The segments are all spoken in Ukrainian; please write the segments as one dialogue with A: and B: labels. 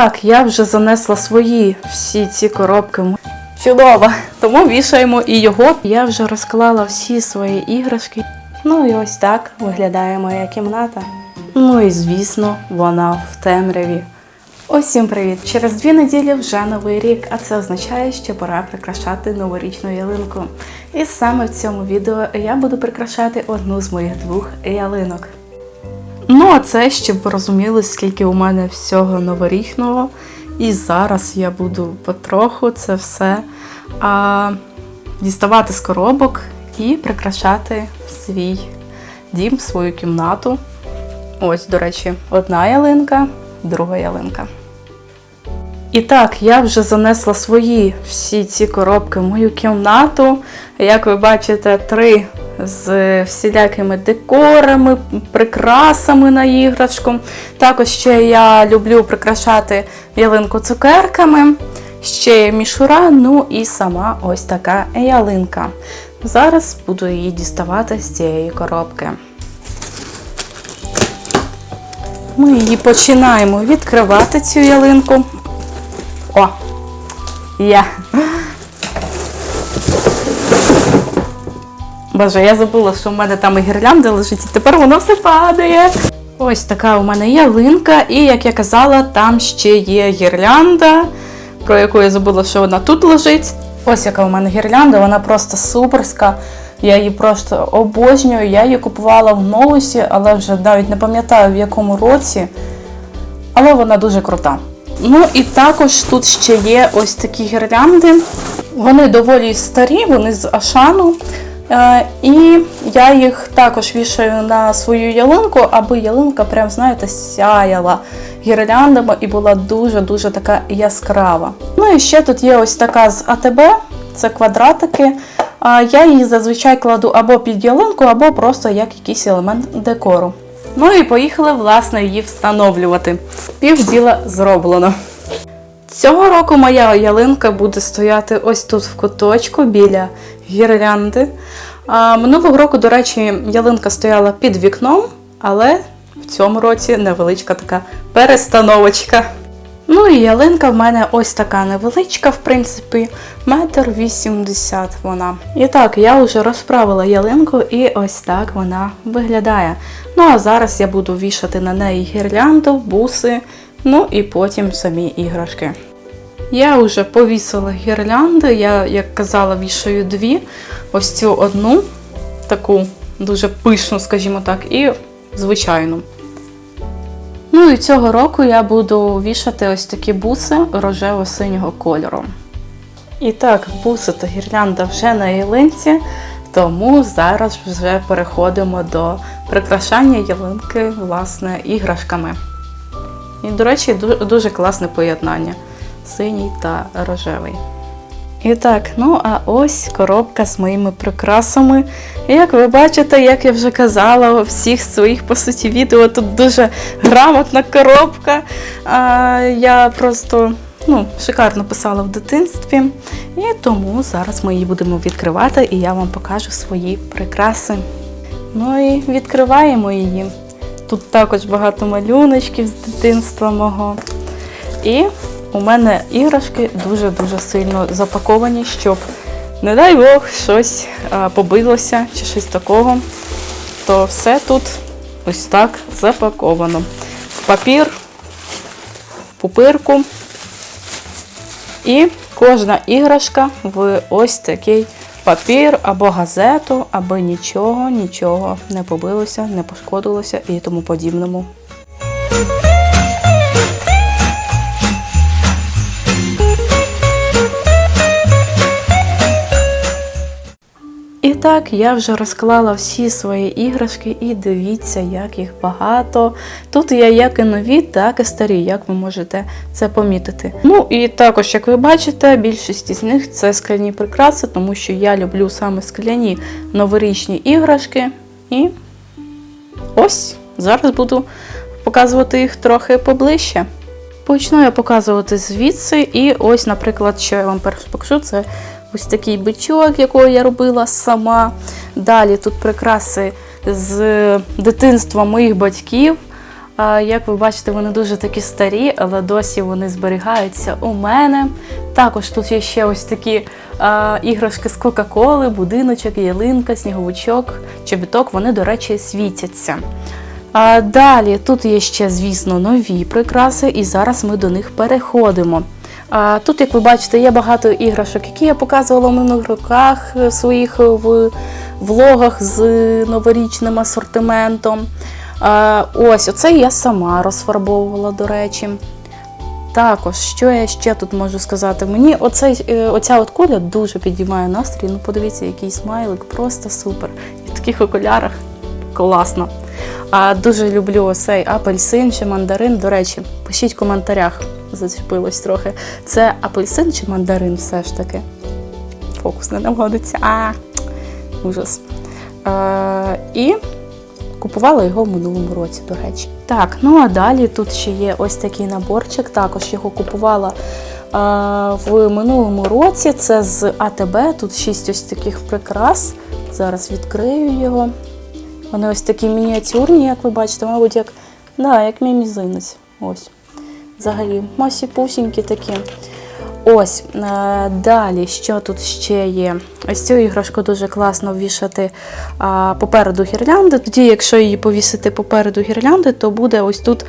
A: Так, я вже занесла свої всі ці коробки. Чудово! Тому вішаємо і його. Я вже розклала всі свої іграшки. Ну і ось так виглядає моя кімната. Ну і звісно, вона в темряві. Усім привіт! Через дві неділі вже новий рік, а це означає, що пора прикрашати новорічну ялинку. І саме в цьому відео я буду прикрашати одну з моїх двох ялинок. Ну, а це, щоб ви розуміли, скільки у мене всього новорічного. І зараз я буду потроху це все а, діставати з коробок і прикрашати свій дім, свою кімнату. Ось, до речі, одна ялинка, друга ялинка. І так, я вже занесла свої всі ці коробки в мою кімнату. Як ви бачите, три з всілякими декорами, прикрасами на іграшку. Також ще я люблю прикрашати ялинку цукерками, ще мішура, ну і сама ось така ялинка. Зараз буду її діставати з цієї коробки. Ми її починаємо відкривати цю ялинку. О! Є. Боже, я забула, що в мене там і гірлянда лежить, і тепер воно все падає. Ось така у мене ялинка, і як я казала, там ще є гірлянда, про яку я забула, що вона тут лежить. Ось яка у мене гірлянда, вона просто суперська. Я її просто обожнюю. Я її купувала в Новусі, але вже навіть не пам'ятаю в якому році. Але вона дуже крута. Ну і також тут ще є ось такі гірлянди. Вони доволі старі, вони з Ашану. Е, І я їх також вішаю на свою ялинку, аби ялинка, прям, знаєте, сяяла гірляндами і була дуже-дуже така яскрава. Ну і ще тут є ось така з АТБ, це квадратики. Я її зазвичай кладу або під ялинку, або просто як якийсь елемент декору. Ну і поїхали, власне, її встановлювати. Пів діла зроблено. Цього року моя ялинка буде стояти ось тут в куточку біля гірлянди. Минулого року, до речі, ялинка стояла під вікном, але в цьому році невеличка така перестановочка. Ну і ялинка в мене ось така невеличка, в принципі, метр вісімдесят вона. І так, я вже розправила ялинку, і ось так вона виглядає. Ну а зараз я буду вішати на неї гірлянду, буси, ну і потім самі іграшки. Я вже повісила гірлянди, я, як казала, вішаю дві. Ось цю одну, таку дуже пишну, скажімо так, і звичайну. Ну і цього року я буду вішати ось такі буси рожево-синього кольору. І так, буси та гірлянда вже на ялинці, тому зараз вже переходимо до прикрашання ялинки, власне, іграшками. І, до речі, дуже класне поєднання синій та рожевий. І так, ну а ось коробка з моїми прикрасами. Як ви бачите, як я вже казала у всіх своїх по суті відео, тут дуже грамотна коробка. А, я просто ну, шикарно писала в дитинстві. І тому зараз ми її будемо відкривати і я вам покажу свої прикраси. Ну і відкриваємо її. Тут також багато малюночків з дитинства мого. І у мене іграшки дуже-дуже сильно запаковані, щоб, не дай Бог, щось побилося чи щось такого. То все тут ось так запаковано. Папір, пупирку. І кожна іграшка в ось такий папір або газету, аби нічого, нічого не побилося, не пошкодилося і тому подібному. Я вже розклала всі свої іграшки, і дивіться, як їх багато. Тут є як і нові, так і старі, як ви можете це помітити. Ну і також, як ви бачите, більшість із них це скляні прикраси, тому що я люблю саме скляні новорічні іграшки. І ось зараз буду показувати їх трохи поближче. Почну я показувати звідси, і ось, наприклад, що я вам перш покажу, це ось такий бичок, якого я робила сама. Далі тут прикраси з дитинства моїх батьків. Як ви бачите, вони дуже такі старі, але досі вони зберігаються у мене. Також тут є ще ось такі а, іграшки з Кока-Коли, будиночок, ялинка, сніговичок, чобіток. Вони, до речі, світяться. А, далі тут є ще, звісно, нові прикраси, і зараз ми до них переходимо. Тут, як ви бачите, є багато іграшок, які я показувала в минулих роках е, своїх в влогах з новорічним асортиментом. Ось, оце я сама розфарбовувала, до речі. Також, що я ще тут можу сказати? Мені оцей, е, оця от куля дуже підіймає настрій. Ну, подивіться, який смайлик, просто супер. І в таких окулярах класно. А дуже люблю оцей апельсин чи мандарин. До речі, пишіть в коментарях, зачепилось трохи. Це апельсин чи мандарин все ж таки. Фокус не наводиться. А, ужас. Е, і купувала його в минулому році, до речі. Так, ну а далі тут ще є ось такий наборчик. Також його купувала в минулому році. Це з АТБ. Тут шість ось таких прикрас. Зараз відкрию його. Вони ось такі мініатюрні, як ви бачите, мабуть, як, да, як мій мізинець. Ось. Взагалі, масі пусінькі такі. Ось, е, далі, що тут ще є? Ось цю іграшку дуже класно вішати попереду гірлянди. Тоді, якщо її повісити попереду гірлянди, то буде ось тут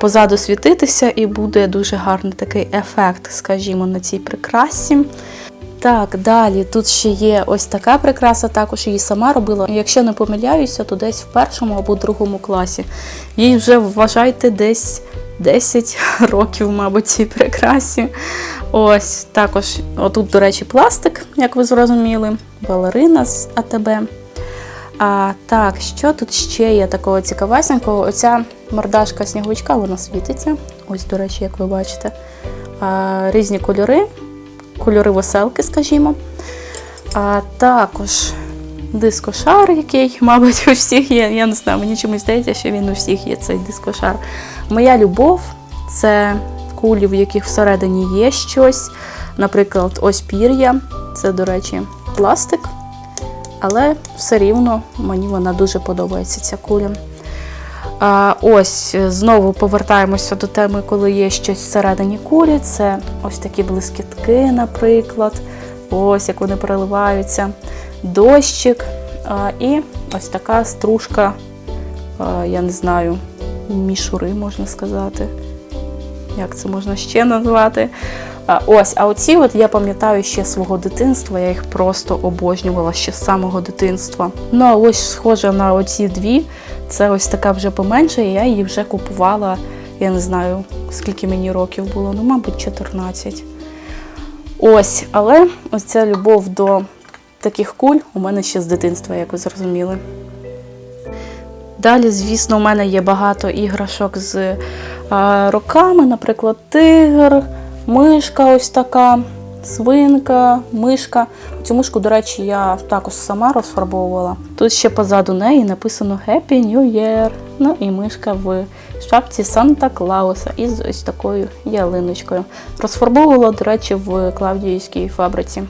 A: позаду світитися і буде дуже гарний такий ефект, скажімо, на цій прикрасі. Так, далі тут ще є ось така прикраса, також її сама робила. Якщо не помиляюся, то десь в першому або другому класі. Їй вже вважайте десь 10 років, мабуть, цій прикрасі. Ось також, отут, до речі, пластик, як ви зрозуміли, балерина з АТБ. А так, що тут ще є такого цікавесенького? Оця мордашка сніговичка, вона світиться. Ось, до речі, як ви бачите. А, різні кольори, кольори веселки, скажімо. А також дискошар, який, мабуть, у всіх є. Я не знаю, мені чомусь здається, що він у всіх є цей дискошар. Моя любов це кулі, в яких всередині є щось. Наприклад, ось пір'я. Це, до речі, пластик. Але все рівно мені вона дуже подобається, ця куля. Ось знову повертаємося до теми, коли є щось всередині кулі. Це ось такі блискітки, наприклад. Ось як вони переливаються, дощик. І ось така стружка, я не знаю, мішури, можна сказати. Як це можна ще назвати? Ось, а оці от я пам'ятаю ще свого дитинства, я їх просто обожнювала ще з самого дитинства. Ну, а ось схоже на оці дві, це ось така вже поменше, і я її вже купувала, я не знаю, скільки мені років було, ну, мабуть, 14. Ось, але ось ця любов до таких куль у мене ще з дитинства, як ви зрозуміли. Далі, звісно, у мене є багато іграшок з а, роками, наприклад, тигр, мишка ось така, свинка, мишка. Цю мишку, до речі, я також сама розфарбовувала. Тут ще позаду неї написано Happy New Year. Ну і мишка в шапці Санта Клауса із ось такою ялиночкою. Розфарбовувала, до речі, в Клавдіївській фабриці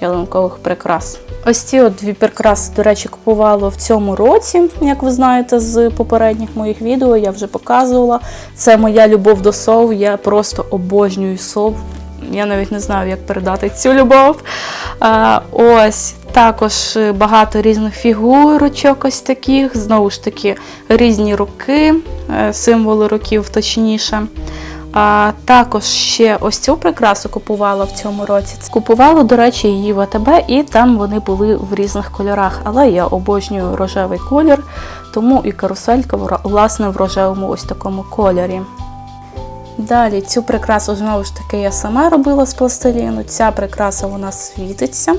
A: ялинкових прикрас. Ось ці от дві прикраси, до речі, купувала в цьому році, як ви знаєте, з попередніх моїх відео я вже показувала. Це моя любов до сов. Я просто обожнюю сов. Я навіть не знаю, як передати цю любов. А, ось також багато різних фігурочок, ось таких. Знову ж таки, різні роки, е, символи років точніше. А також ще ось цю прикрасу купувала в цьому році. Купувала, до речі, її в АТБ, і там вони були в різних кольорах. Але я обожнюю рожевий колір, тому і каруселька власне в рожевому ось такому кольорі. Далі цю прикрасу знову ж таки я сама робила з пластиліну. Ця прикраса вона світиться.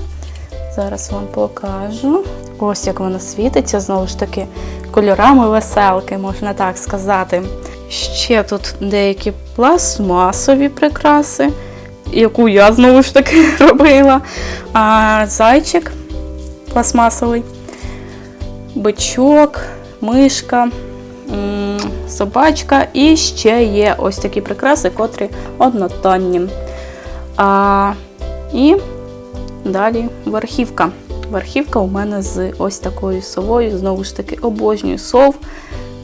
A: Зараз вам покажу. Ось як вона світиться, знову ж таки, кольорами веселки, можна так сказати. Ще тут деякі пластмасові прикраси, яку я знову ж таки робила. А, Зайчик пластмасовий, бичок, мишка, собачка і ще є ось такі прикраси, котрі однотонні. А, І далі верхівка. Верхівка у мене з ось такою совою. Знову ж таки, обожнюю сов.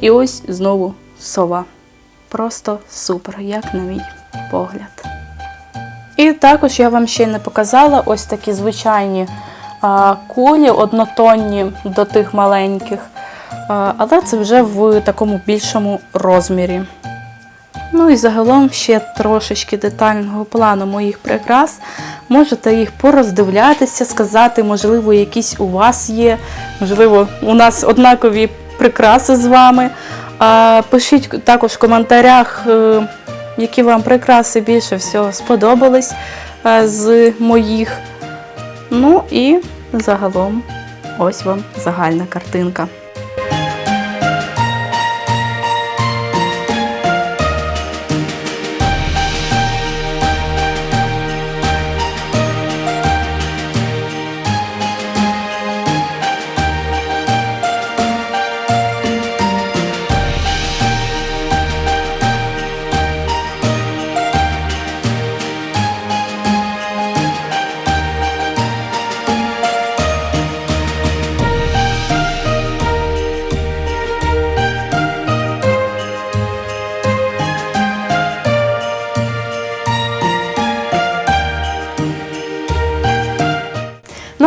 A: І ось знову сова. Просто супер, як на мій погляд. І також я вам ще не показала ось такі звичайні кулі, однотонні до тих маленьких. Але це вже в такому більшому розмірі. Ну і загалом ще трошечки детального плану моїх прикрас. Можете їх пороздивлятися, сказати, можливо, якісь у вас є, можливо, у нас однакові прикраси з вами. Пишіть також в коментарях, е, які вам прикраси більше всього сподобались е, з моїх. Ну і загалом ось вам загальна картинка.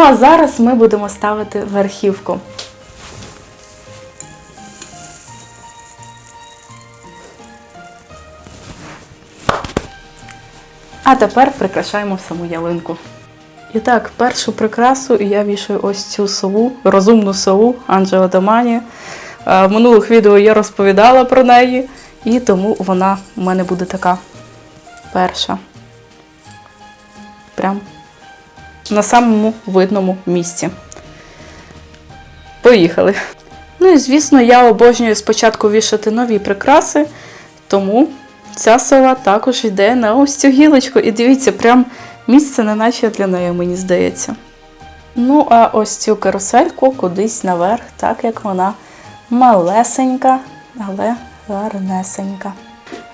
A: А зараз ми будемо ставити верхівку. А тепер прикрашаємо саму ялинку. І так, першу прикрасу я вішаю ось цю сову, розумну сову Анджела Домані. Е, В минулих відео я розповідала про неї, і тому вона у мене буде така перша. Прям на самому видному місці. Поїхали. Ну і звісно, я обожнюю спочатку вішати нові прикраси, тому ця сова також йде на ось цю гілочку. І дивіться, прям місце не наче для неї, мені здається. Ну, а ось цю карусельку кудись наверх, так як вона малесенька, але гарнесенька.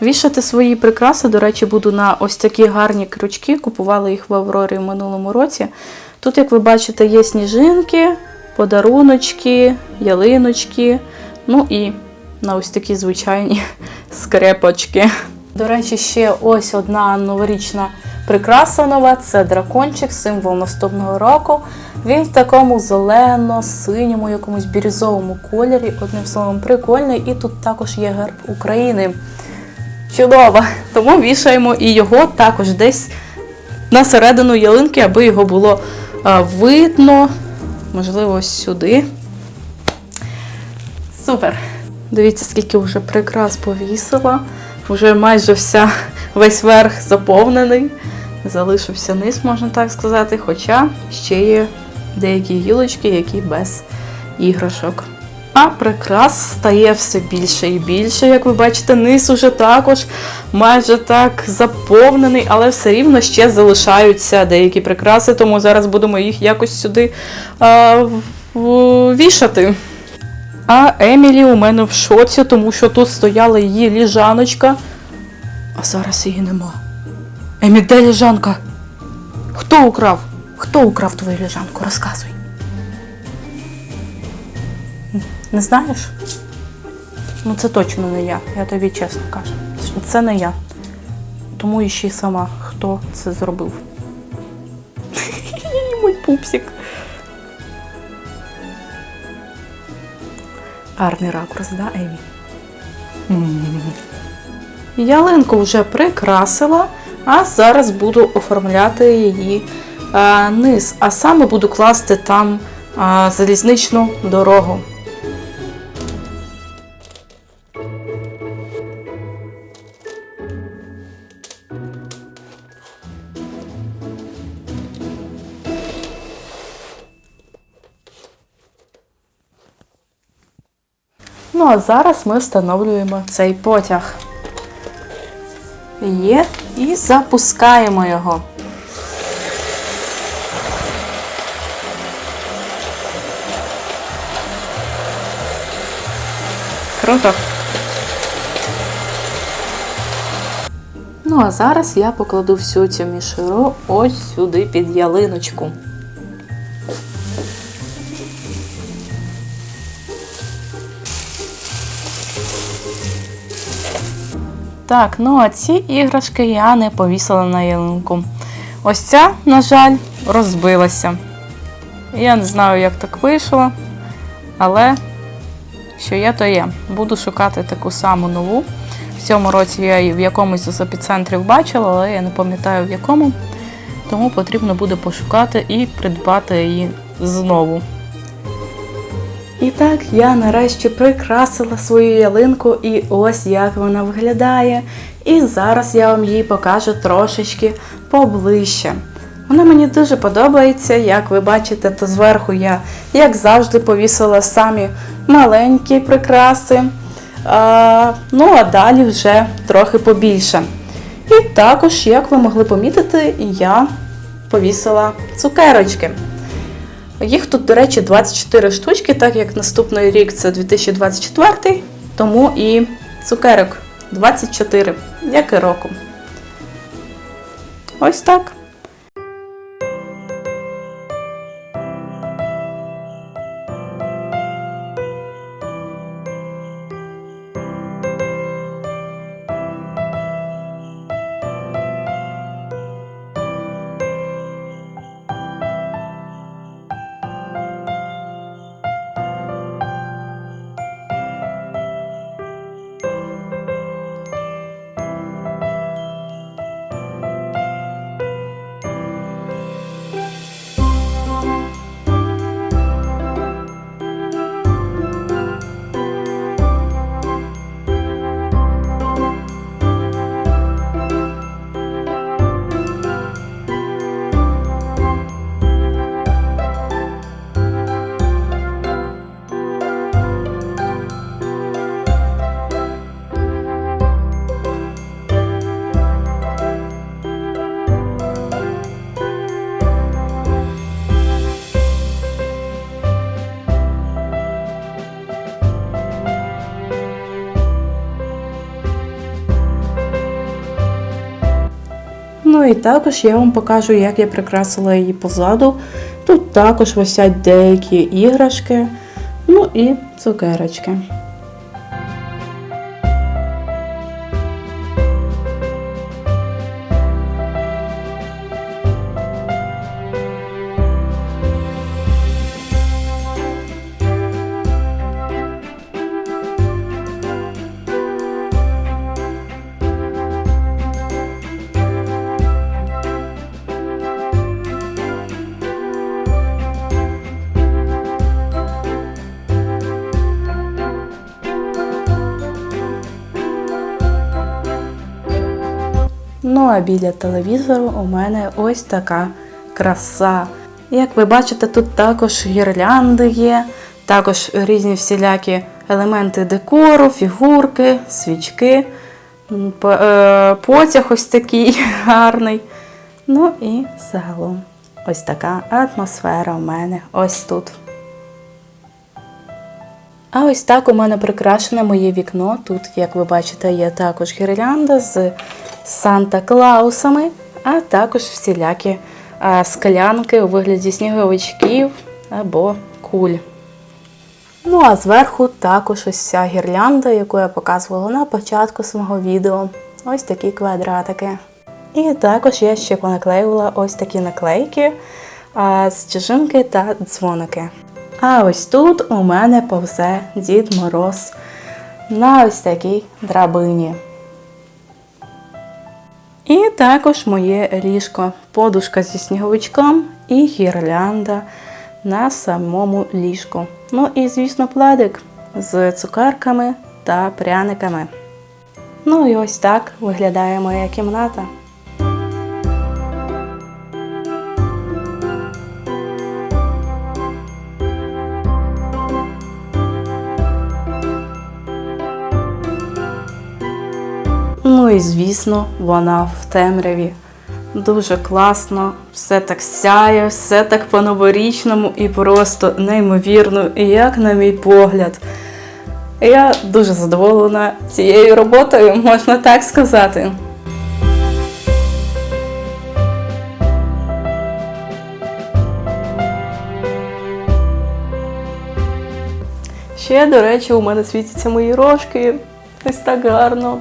A: Вішати свої прикраси, до речі, буду на ось такі гарні крючки. Купувала їх в Аврорі в минулому році. Тут, як ви бачите, є сніжинки, подаруночки, ялиночки, ну і на ось такі звичайні скрепочки. До речі, ще ось одна новорічна прикраса нова це дракончик, символ наступного року. Він в такому зелено-синьому, якомусь бірюзовому кольорі. Одним словом, прикольний. І тут також є герб України. Чудово! Тому вішаємо і його також десь на середину ялинки, аби його було видно. Можливо, сюди. Супер! Дивіться, скільки вже прикрас повісила. Вже майже вся, весь верх заповнений. Залишився низ, можна так сказати. Хоча ще є деякі гілочки, які без іграшок. А прикрас стає все більше і більше. Як ви бачите, низ уже також майже так заповнений, але все рівно ще залишаються деякі прикраси, тому зараз будемо їх якось сюди а, вішати. А Емілі у мене в шоці, тому що тут стояла її ліжаночка, а зараз її нема. Емі, де ліжанка? Хто украв? Хто украв твою ліжанку? Розказуй. Не знаєш? Ну це точно не я, я тобі чесно кажу. Це не я. Тому іщи сама, хто це зробив. Мой пупсик. Гарний ракурс, да, Емі? Ялинку вже прикрасила, а зараз буду оформляти її а, низ, а саме буду класти там а, залізничну дорогу. Ну а зараз ми встановлюємо цей потяг. Є і запускаємо його. Круто. Ну, а зараз я покладу всю цю мішуру ось сюди під ялиночку. Так, ну а ці іграшки я не повісила на ялинку. Ось ця, на жаль, розбилася. Я не знаю, як так вийшло, але що є, то є. Буду шукати таку саму нову. В цьому році я її в якомусь з епіцентрів бачила, але я не пам'ятаю в якому. Тому потрібно буде пошукати і придбати її знову. І так, я нарешті прикрасила свою ялинку, і ось як вона виглядає. І зараз я вам її покажу трошечки поближче. Вона мені дуже подобається, як ви бачите, то зверху я, як завжди, повісила самі маленькі прикраси. А, ну, а далі вже трохи побільше. І також, як ви могли помітити, я повісила цукерочки. Їх тут, до речі, 24 штучки, так як наступний рік це 2024, тому і цукерок 24, як і року. Ось так. Ну і також я вам покажу, як я прикрасила її позаду. Тут також висять деякі іграшки, ну і цукерочки. Ну а біля телевізору у мене ось така краса. Як ви бачите, тут також гірлянди є, також різні всілякі елементи декору, фігурки, свічки, е, потяг ось такий гарний. Ну і загалом ось така атмосфера у мене ось тут. А ось так у мене прикрашене моє вікно. Тут, як ви бачите, є також гірлянда з Санта-Клаусами, а також всілякі склянки у вигляді сніговичків або куль. Ну а зверху також ось ця гірлянда, яку я показувала на початку свого відео. Ось такі квадратики. І також я ще понаклеювала ось такі наклейки а, стіжинки та дзвоники. А ось тут у мене повзе Дід Мороз на ось такій драбині. І також моє ліжко, подушка зі сніговичком і гірлянда на самому ліжку. Ну і, звісно, пледик з цукерками та пряниками. Ну і ось так виглядає моя кімната. І звісно, вона в темряві. Дуже класно, все так сяє, все так по-новорічному і просто неймовірно, як на мій погляд. Я дуже задоволена цією роботою, можна так сказати. Ще, до речі, у мене світяться мої рожки. Ось так гарно.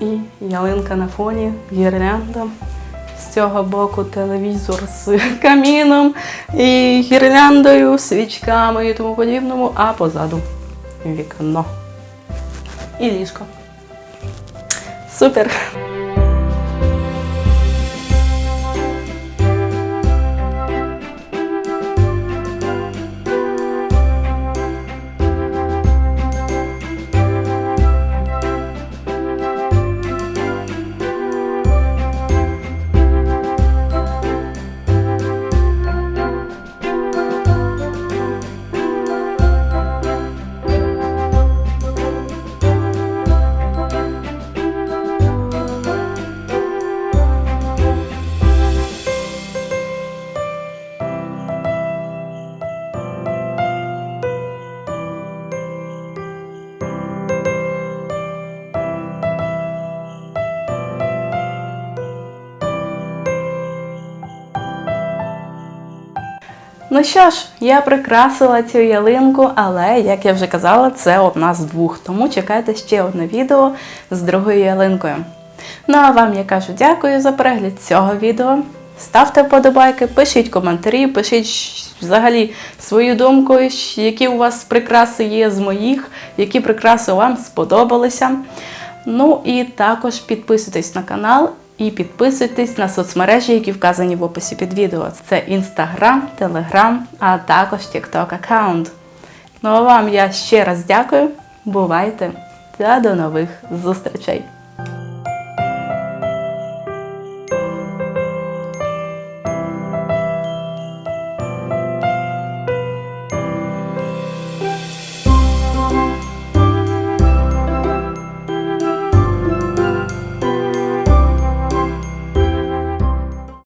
A: І ялинка на фоні, гірлянда. З цього боку телевізор з каміном і гірляндою, свічками і тому подібному, а позаду вікно. І ліжко. Супер! Ну що ж, я прикрасила цю ялинку, але, як я вже казала, це одна з двох. Тому чекайте ще одне відео з другою ялинкою. Ну а вам я кажу дякую за перегляд цього відео. Ставте вподобайки, пишіть коментарі, пишіть взагалі свою думку, які у вас прикраси є з моїх, які прикраси вам сподобалися. Ну і також підписуйтесь на канал і підписуйтесь на соцмережі, які вказані в описі під відео. Це Instagram, Telegram, а також TikTok аккаунт. Ну а вам я ще раз дякую. Бувайте та до нових зустрічей!